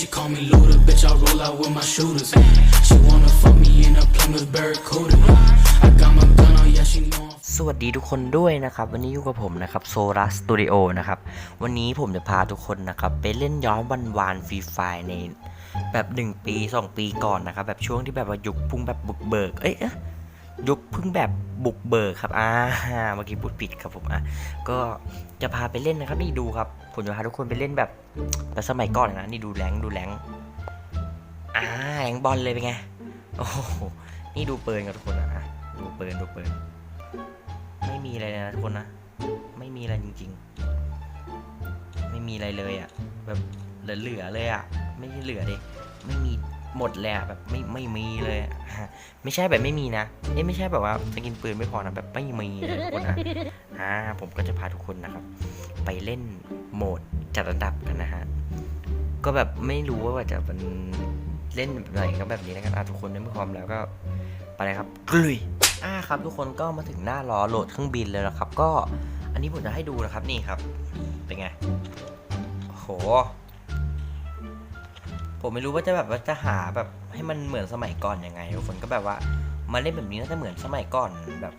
She call me Luda, bitch, I roll out with my shooters. She wanna fuck me in a Plymouth Barracuda. I got my gun on, yeah, she know I'm สวัสดีทุกคนด้วยนะครับ วันนี้อยู่กับผมนะครับโซลาสตูดิโอนะครับ วันนี้ผมจะพาทุกคนนะครับ ไปเล่นย้อนวันวานฟรีไฟในแบบ 1 ปี 2 ปีก่อนนะครับ แบบช่วงที่แบบว่ายุคพุ่งแบบบุกเบิก เอ้ยเอ๊ะ ยุคเพึ่งแบบบุกเบิกครับอ่าเมื่อกี้พูดผิดครับผมอะก็จะพาไปเล่นนะครับ นี่ดูครับผมจะพาทุกคนไปเล่นแบบแบบสมัยก่อนนะนี่ดูแรงดูแรงอ่าแรงบอลเลยเป็นไงโอ้โหนี่ดูเปืนกับทุกคนนะดูเปืนดูเปืนไม่มีอะไรนะทุกคนนะไม่มีอะไรจริง ๆ ไม่มีอะไรเลยอะ่ะแบบเหลือๆเลยอะ่ะไม่ใช่เหลือดิไม่มี หมดเลยอะแบบไม่ไม่มีเลยอะไม่ใช่แบบไม่มีนะเอ้ยไม่ใช่แบบว่าสกินปืนไม่พอนะแบบไม่มีเลยทุกคนนะอ่าผมก็จะพาทุกคนนะครับ ไปเล่นโหมดจัดระดับกันนะฮะก็แบบไม่รู้ว่าจะเป็นเล่นแบบไหนก็แบบนี้แล้วกันอะทุกคนได้เมื่อพร้อมแล้วก็ไปเลยครับกลุยอ่าครับ ทุกคนก็มาถึงหน้ารอโหลดเครื่องบินเลยนะครับ ก็อันนี้ผมจะให้ดูนะครับนี่ครับ เป็นไงโอ้โห ผมไม่รู้ว่าจะแบบว่าจะหาแบบให้มันเหมือนสมัยก่อนยังไงทุกคนก็แบบว่ามาเล่นแบบนี้น่าจะเหมือนสมัยก่อนแบบ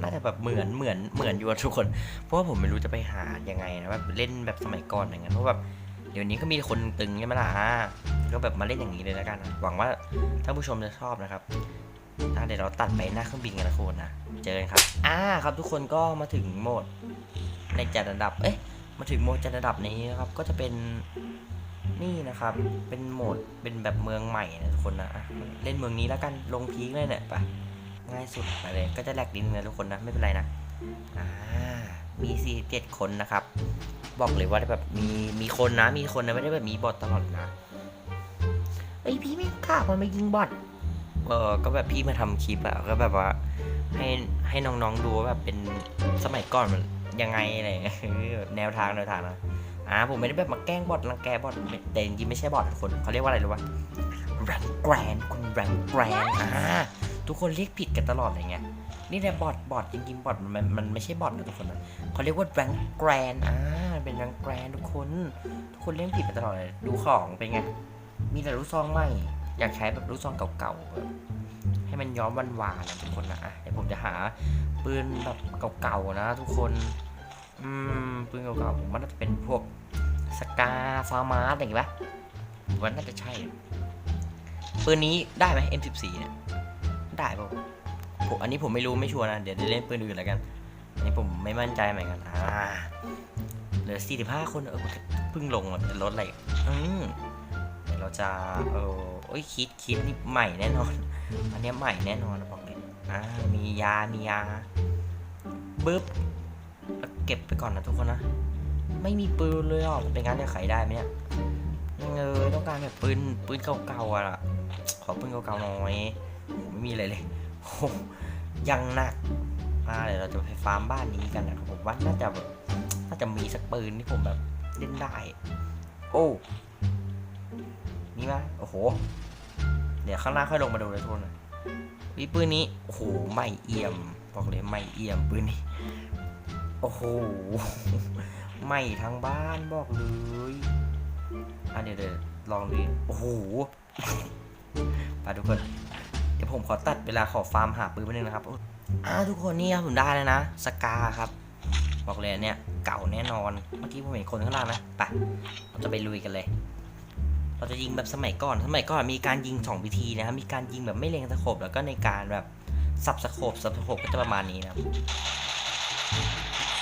น่าจะแบบเหมือนเหมือนเหมือนอยู่ทุกคน เพราะว่าผมไม่รู้จะไปหายังไงนะแบบเล่นแบบสมัยก่อนอย่างนั้นเพราะแบบเดี๋ยวนี้ก็มีคนตึงใช่ไหมล่ะอ่าก็แบบมาเล่นอย่างนี้เลยแล้วกันนะหวังว่าท่านผู้ชมจะชอบนะครับอะเดี๋ยวเราตัดไปหน้าเครื่องบินกันนะคุณนะเจอกันครับอ่าครับทุกคนก็มาถึงโหมดในจัดระดับเอ๊ะมาถึงโหมดจัดระดับนี้นะครับก็จะเป็น นี่นะครับ เป็นโหมด เป็นแบบเมืองใหม่นะทุกคนนะเล่นเมืองนี้แล้วกัน ลงพีคเลยเนี่ยไป ง่ายสุดไปเลย ก็จะแลกดินนะทุกคนนะ ไม่เป็นไรนะ อ่า มีสี่เจ็ดคนนะครับ บอกเลยว่าแบบมี มีคนนะ มีคนนะ ไม่ได้แบบมีบอทตลอดนะ เอ้ยพี่ไม่กล้ามันไม่ยิงบอท เออ ก็แบบพี่มาทำคลิปอะก็แบบว่า ให้ ให้น้องๆดูว่าแบบเป็นสมัยก่อนมันยังไงอะไรแนวทางแนวทางนะ อ่าผมไม่ได้แบบมาแกล้งบอทรังแกบอทแต่จริงๆไม่ใช่บอททุกคนเขาเรียกว่าอะไรรู้ป่ะแรงแกรนคุณแรงแกรนอ่าทุกคนเรียกผิดกันตลอดเลยไงนี่แหละบอทบอทจริงๆบอทมันมันมันไม่ใช่บอทนะทุกคนนะเขาเรียกว่าแรงแกรนอ่าเป็นแรงแกรนทุกคน ทุกคนเรียกผิดกันตลอดเลยดูของเป็นไงมีแต่ลูกซองใหม่อยากใช้แบบลูกซองเก่าๆแบบให้มันย้อมวันวานๆนะทุกคนนะอะเดี๋ยวผมจะหาปืนแบบเก่าๆนะ ทุกคน อืมปืนเก่าๆผมว่าน่าจะเป็นพวก สกาฟาร์มาร์อะไรอย่างงี้ปะว่าน่าจะใช่ปืนนี้ได้ไหม M14 เนี่ยได้ป่ะผมอันนี้ผมไม่รู้ไม่ชัวร์นะ เดี๋ยวจะเล่นปืนอื่นแล้วกัน อันนี้ผมไม่มั่นใจเหมือนกันอ่าเหลือ 45 คนเออเพิ่งลงจะลดอะไรอืมเราจะเออโอ้ยคิดคิดนี่ใหม่แน่นอน อันนี้ใหม่แน่นอนนะบอกเลยอ่ามียามียาบึ๊บเก็บไปก่อนนะทุกคนนะ ไม่มีปืนเลยอะเป็นงานจะขายได้ไหมเนี่ยเออต้องการแบบปืนปืนเก่าๆอะขอปืนเก่าๆหน่อยไม่มีอะไรเลยโอ้ยังหนักอ่าเดี๋ยวเราจะไปฟาร์มบ้านนี้กันนะครับผมว่าน่าจะแบบน่าจะมีสักปืนที่ผมแบบเล่นได้ โอ้นี่ไหมโอ้โห เดี๋ยวข้างหน้าค่อยลงมาดูเลยทุกคนวิปืนนี้โอ้โหไม่เอี่ยม บอกเลยไม่เอี่ยมปืนนี้ โอ้โห ไม่ทั้งบ้านบอกเลยอะเดี๋ยวเดี๋ยวลองดูโอ้โหไปทุกคน เดี๋ยวผมขอตัดเวลาขอฟาร์มหาปืนไปนึงนะครับอ่าทุกคนนี่ครับผมได้แล้วนะสกาครับ บอกเลยเนี่ยเก่าแน่นอน เมื่อกี้ผมเห็นคนข้างล่างนะไปเราจะไปลุยกันเลย เราจะยิงแบบสมัยก่อนสมัยก่อนมีการยิงสองวิธีนะครับมีการยิงแบบไม่เล็งสโคบแล้วก็ในการแบบสับสโคบสับสโคบก็จะประมาณนี้นะครับ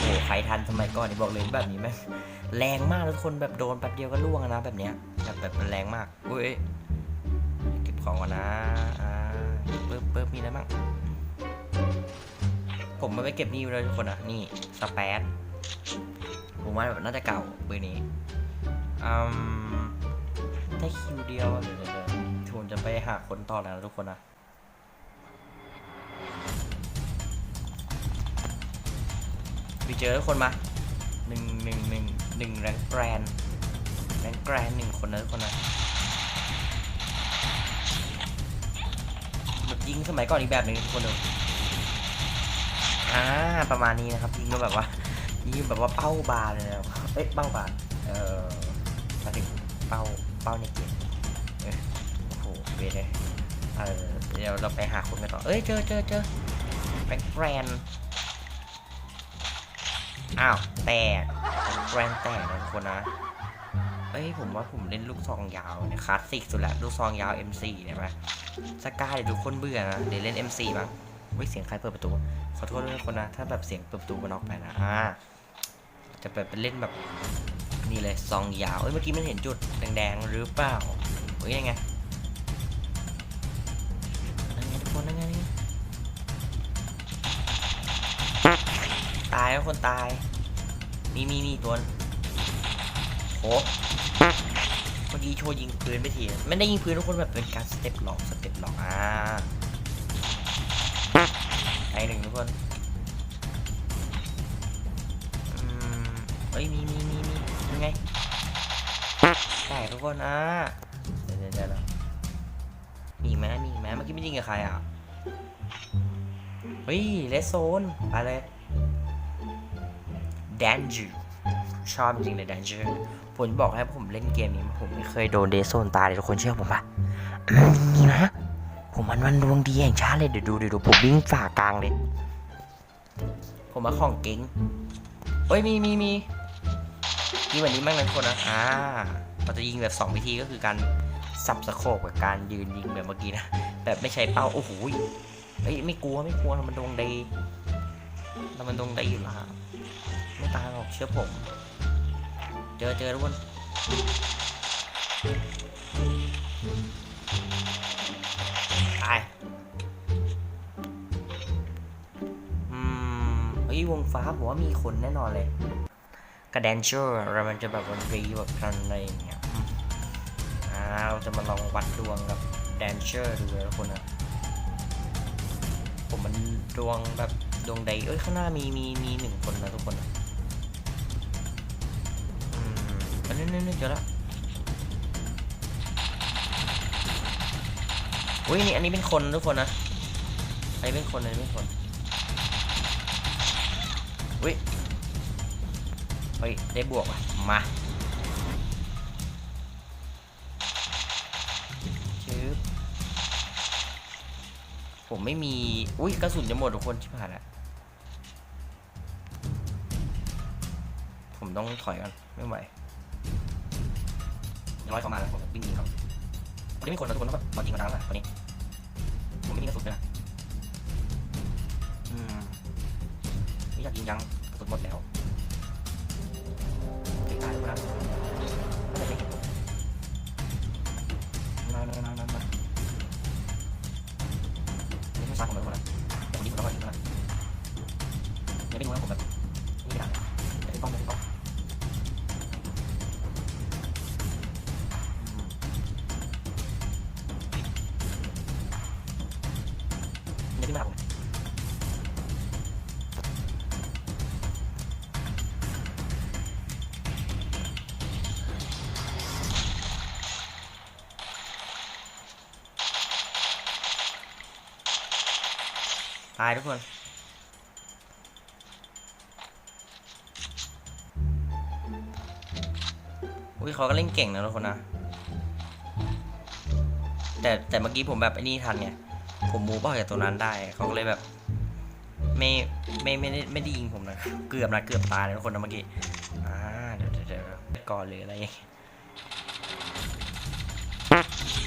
โอ้โหใครทันสมัยก่อนนี่บอกเลยแบบนี้แม่แรงมากทุกคนแบบโดนแป๊บเดียวก็ล่วงนะแบบเนี้ยแบบแบบมันแรงมากอุ้ยเก็บของก่อนนะอ่าเปิ๊บเปิ๊บมีอะไรบ้างผมมาไปเก็บนี่เลยทุกคนนะนี่สเปซผมว่าแบบน่าจะเก่าปืนนี้อืมได้คิวเดียวเดี๋ยวเดี๋ยวเดี๋ยวผมจะไปหาคนต่อแล้วทุกคนนะ ไปเจอทุกคนมาหนึ่งหนึ่งหนึ่งหนึ่งแรงแกรนแรงแกรนหนึ่งคนนะทุกคนนะแบบยิงสมัยก่อนอีกแบบหนึ่งทุกคนดูอ่าประมาณนี้นะครับยิงก็แบบว่ายิงแบบว่าเป้าบาเลยนะครับเอ้ยเป้าบาเอ่อมาถึงเป้าเป้าในเกมเอ้ยโอ้โหเวทเลยเออเดี๋ยวเราไปหาคนกันต่อเอ้ยเจอเจอเจอแบงแกรน อ้าว แตกแกรนแตกนะทุกคนนะ เอ้ยผมว่าผมเล่นลูกซองยาวเนี่ยคลาสสิกสุดละลูกซองยาว M4 เนี่ยไหมสกายเดี๋ยวทุกคนเบื่อนะเดี๋ยวเล่น M4 บ้างเฮ้ยเสียงใครเปิดประตู ขอโทษด้วยคนนะ ถ้าแบบเสียงเปิดประตูมันออกไปนะอ่าจะแบบเป็นเล่นแบบนี่เลยซองยาวเอ้ยเมื่อกี้มันเห็นจุดแดงๆหรือเปล่าเฮ้ยยังไงนั่นไงทุกคนนั่นไงไงตายแล้วคนตาย มีมีมีตัวนึงโอ้เมื่อกี้โชว์ยิงปืนไปทีไม่ได้ยิงปืนทุกคนแบบเป็นการสเต็ปหลอกสเต็ปหลอกอ่าไอหนึ่งทุกคนอืมเอ้ยมีมีมีมียังไงแต่ทุกคนอะเดี๋ยวเดี๋ยวเดี๋ยวมีไหมมีไหมเมื่อกี้ไม่ยิงกับใครอะเฮ้ยเลสโซนอะไร danger ชอบจริงเลย danger ผมบอกให้ผมเล่นเกมนี้ ผมไม่เคยโดนเดซโซนตายเลยทุกคนเชื่อผมปะมนี่นะ ผมมันมันดวงดีอย่างชาติเลยเดี๋ยวดูเดี๋ยวดูผมวิ่งฝ่ากลางเลย ผมมาของเก่งเอ้ยมีมีมีมีแบบนี้บ้างนะทุกคนนะอ่าเราจะยิงแบบสองวิธีก็คือการสับสะโคกับการยืนยิงแบบเมื่อกี้นะ แบบไม่ใช้เป้า โอ้โหเอ้ยไม่กลัวไม่กลัวมันดวงดีเรามันดวงดีอยู่และ เชื่อผม เจอเจอทุกคนตายอืมเฮ้ยวงฟ้าผมว่ามีคนแน่นอนเลยกระแดนเชอร์เรามันจะแบบวันรีแบบกันอะไรอย่างเงี้ยอืมอ่าเราจะมาลองวัดดวงกับแดนเชอร์ดูเลยทุกคนนะผมมันดวงแบบดวงใดเอ้ยข้างหน้ามีมีมีหนึ่งคนนะทุกคนนะ นี่นี่นี่เจอแล้วอุ้ยนี่อันนี้เป็นคนทุกคนนะอันนี้เป็นคนอันนี้เป็นคนอุ้ยเฮ้ยได้บวกว่ะมาชืบผมไม่มี อุ้ยกระสุนจะหมดทุกคนชิบหายแล้วผมต้องถอยก่อนไม่ไหว ร้อยเข้ามาแล้วผมวิ่งหนีเขาคนนี้ไม่คนนะทุกคนต้องแบบมาจริงมาดังแหละคนนี้ผมไม่มีกระสุนเลยนะอืมไม่อยากยิงยังกระสุนหมดแล้ว ไม่มาตายทุกคนอุ้ยเขาก็เล่นเก่งนะทุกคนนะ แต่แต่เมื่อกี้ผมแบบไอ้นี่ทันไง ผมมูฟออกจากตรงนั้นได้เขาก็เลยแบบ ไม่ไม่ไม่ได้ไม่ได้ยิงผมนะเกือบนะเกือบตายเลยทุกคนนะเมื่อกี้อ่าเดี๋ยวเดี๋ยวเดี๋ยวก่อนเลยอะไรย่างเงี้ย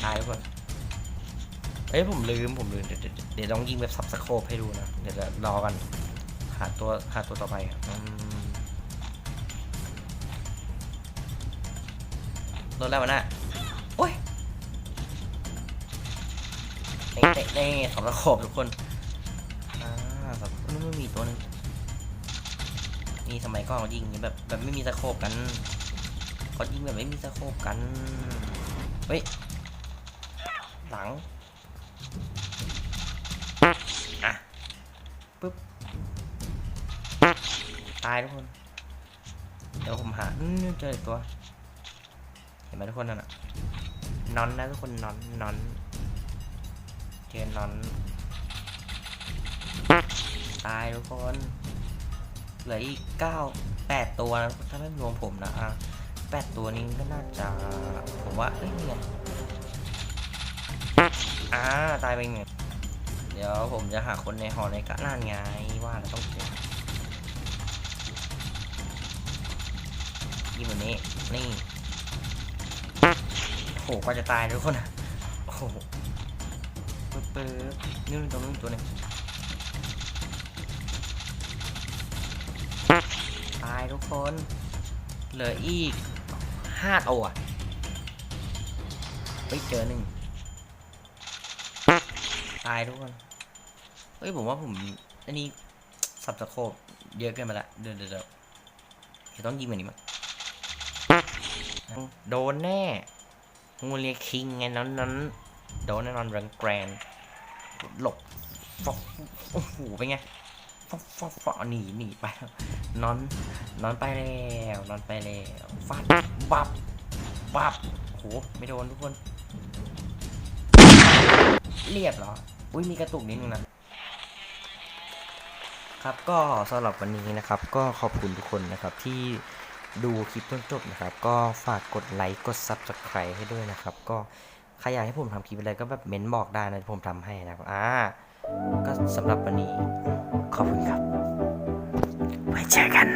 ตายทุกคนเฮ้ยผมลืมผมลืมเดี๋ยวเดี๋ยวต้องยิงแบบสับสโคปให้ดูนะเดี๋ยวจะรอกันหาตัวหาตัวต่อไปอะอืมโดนแล้วนะ นี่นี่นี่สองตะขบทุกคนอ่าแบบนู้นมีตัวหนึงมีสมัยก่อนเขายิงแบบแบบไม่มีตะโขบกันเขายิงแบบไม่มีตะโขบกันเฮ้ยหลังอะปึ๊บตายทุกคน เดี๋ยวผมหาเจออีกตัว เห็นไหมทุกคนนั่นน่ะนอนนะทุกคนนอนนอน เจนนอน ตายทุกคน เหลืออีกเก้าแปดตัวนะถ้าไม่รวมผมนะอะแปดตัวนี้ก็น่าจะผมว่าเอ้ยนี่ไงอ่าตายไปไงเดี๋ยวผมจะหาคนในหอในกะนั่นไงว่าเราต้องเจอยิงแบบนี้นี่โอ้โหกว่าจะตายทุกคนอะโอ้โห ปึ๊บปึ๊บนี่ตัวนึงตัวหนึงตายทุกคน เหลืออีกห้าตัวเฮ้ยเจอหนึ่งตายทุกคน เฮ้ยผมว่าผม อันนี้สับสโคบเยอะเกินไปละ เดี๋ยวเดี๋ยวเดี๋ยวต้องยิงแบบนี้มั้งโดนแน่งูเลียคิงไงนั้นนั้นโดนแน่นอนแรงแกรน หลบฟอกโอ้โหเป็นไงฟอกฟอกฟอกหนีหนีไปนอนนอนไปแล้วนอนไปแล้วฟาดบับบับโหไม่โดนทุกคน เรียบเหรออุ้ยมีกระตุกนิดนึงนะครับก็สำหรับวันนี้นะครับ ก็ขอบคุณทุกคนนะครับที่ดูคลิปจนจบนะครับ ก็ฝากกดไลค์กด Subscribe ให้ด้วยนะครับ ก็ ใครอยากให้ผมทำคลิปอะไรก็แบบเม้นบอกได้นะผมทำให้นะครับอ่าก็สำหรับวันนี้ขอบคุณครับไว้เจอกัน